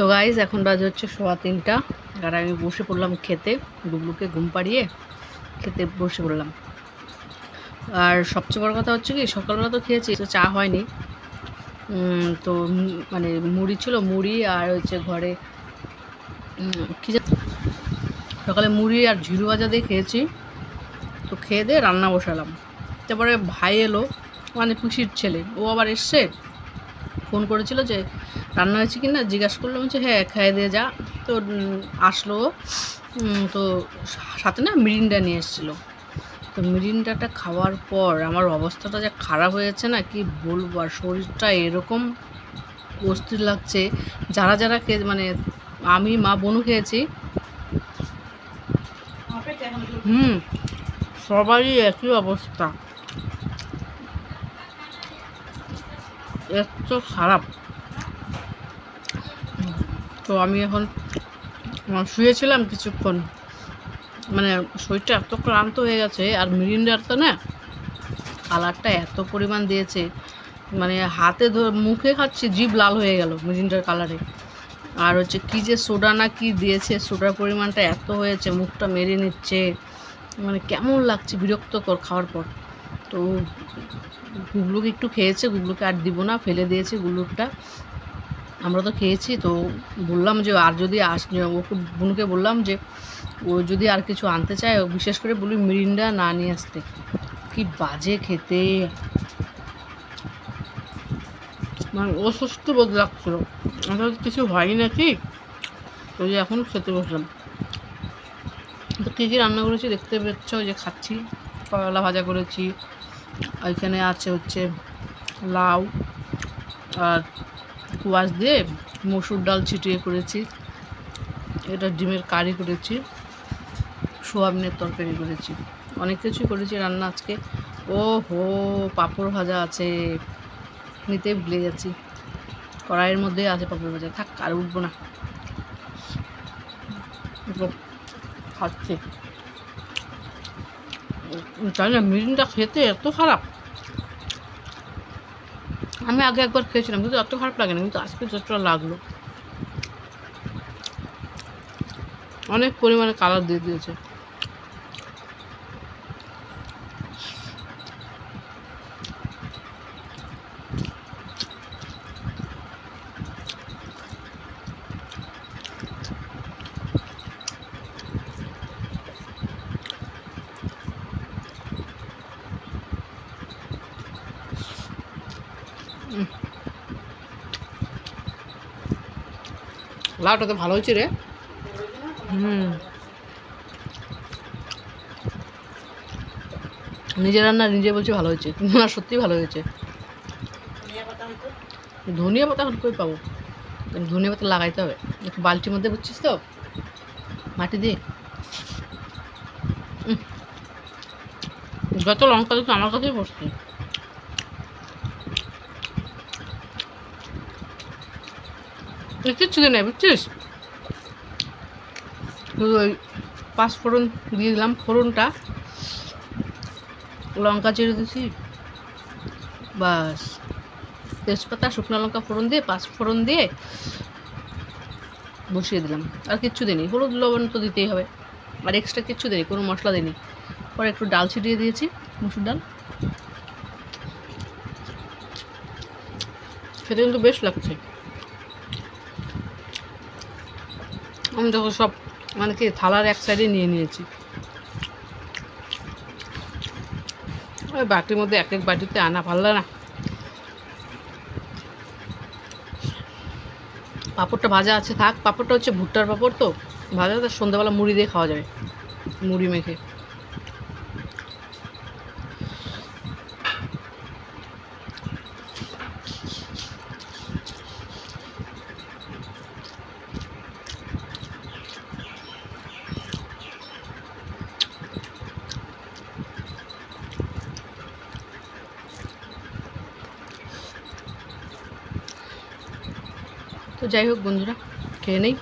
তো গাইজ এখন বাজে হচ্ছে সোয়া তিনটা। আর আমি বসে পড়লাম খেতে গুবলুকে ঘুম পাড়িয়ে খেতে বসে পড়লাম। আর সবচেয়ে বড় কথা হচ্ছে কি, সকালবেলা তো খেয়েছি, তো চা হয়নি। তো মানে মুড়ি ছিল, মুড়ি আর হচ্ছে ঘরে কী সকালে মুড়ি আর ঝিরু ভাজা দিয়ে খেয়েছি। তো খেয়ে দিয়ে রান্না বসালাম। তারপরে ভাই এলো মানে পুষির ছেলে। ও আবার এসছে ফোন করেছিল যে রান্না হয়েছে কি না জিজ্ঞাসা করলাম যে হ্যাঁ খাইয়ে দিয়ে যা। তো আসলো তো সাথে না মিরিন্ডা নিয়ে এসেছিল। তো মিরিন্ডাটা খাওয়ার পর আমার অবস্থাটা যা খারাপ হয়েছে না কি বলব? আর শরীরটা এরকম অস্থির লাগছে। যারা যারা খেয়ে মানে আমি মা বোনও খেয়েছি। হুম সবারই একই অবস্থা। এত খারাপ। তো আমি এখন শুয়েছিলাম কিছুক্ষণ। মানে শরীরটা এত ক্লান্ত হয়ে গেছে, আর মিরিন্ডার তো না কালারটা এত পরিমাণ দিয়েছে। মানে হাতে ধরে মুখে খাচ্ছি, জিভ লাল হয়ে গেল মিরিন্ডার কালারে আর হচ্ছে কি যে সোডা না কি দিয়েছে সোডার পরিমাণটা এত হয়েছে, মুখটা মেরে নিচ্ছে। মানে কেমন লাগছে বিরক্তকর খাওয়ার পর। তো গুগলুকে একটু খেয়েছে, গুগলুকে আর দিব না, ফেলে দিয়েছে গুগলুরটা আমরা তো খেয়েছি, তো বললাম যে আর যদি আস ওকে বোনকে বললাম যে ও যদি আর কিছু আনতে চায়, ও বিশেষ করে বলি মিরিন্ডা না নিয়ে আসতে। কি বাজে খেতে। মানে অসুস্থ বোধ লাগছিল। আমার কিছু হয়নি নাকি? তো যে এখন খেতে বসলাম। তো কী কী রান্না করেছি দেখতে পাচ্ছ যে খাচ্ছি, করলা ভাজা করেছি ওইখানে আছে হচ্ছে লাউ আর কুয়াশ দিয়ে মসুর ডাল ছিটিয়ে করেছি। এটা ডিমের কারি করেছি, সোয়াবিনের তরকারি করেছি। অনেক কিছুই করেছি রান্না আজকে। ও হো পাঁপড় ভাজা আছে। নিতে ভুলে যাচ্ছি কড়াইয়ের মধ্যে আছে পাঁপড় ভাজা। থাক, আর উঠবো না। খাচ্ছি। জানি না মিরিনটা খেতে এত খারাপ। আমি আগে একবার খেয়েছিলাম, কিন্তু এত খারাপ লাগে না কিন্তু আজকে যতটা লাগল। অনেক পরিমাণে কালার দিয়ে দিয়েছে। লাউটা তো ভালো হয়েছে রে। হুম। নিজের রান্না নিজে বলছি ভালো হয়েছে না, সত্যি ভালো হয়েছে। ধনিয়া পাতা এখন কই পাবো? ধনিয়া পাতা লাগাইতে হবে। একটু বালতির মধ্যে বুঝছিস তো? মাটি দিয়ে। যত লঙ্কা দিচ্ছে আমার কাছেই বসছে কিচ্ছু দিই নাই, বুঝছিস? ওই পাঁচ ফোড়ন দিয়ে দিলাম, ফোড়নটা। লঙ্কা চিড়ে দিছি বাস। তেজপাতা, শুকনো লঙ্কা ফোড়ন দিয়ে, পাঁচ ফোড়ন দিয়ে বসিয়ে দিলাম। আর কিচ্ছু দিইনি হলুদ, লবণ তো দিতেই হবে। আর এক্সট্রা কিচ্ছু দিইনি কোনো মশলা দিইনি পরে একটু ডাল ছিটিয়ে দিয়েছি, মুসুর ডাল। খেতে কিন্তু বেশ লাগছে। আমি দেখো সব মানে কি, থালার এক সাইডে নিয়ে নিয়েছি। ওই বাটির মধ্যে এক এক বাটিতে আনা পারল না। পাঁপড়টা ভাজা আছে, থাক, পাঁপড়টা হচ্ছে ভুট্টার পাঁপড় তো। ভাজা তো সন্ধ্যাবেলা মুড়ি দিয়ে খাওয়া যাবে মুড়ি মেখে। তো যাই হোক বন্ধুরা খেয়ে নেই।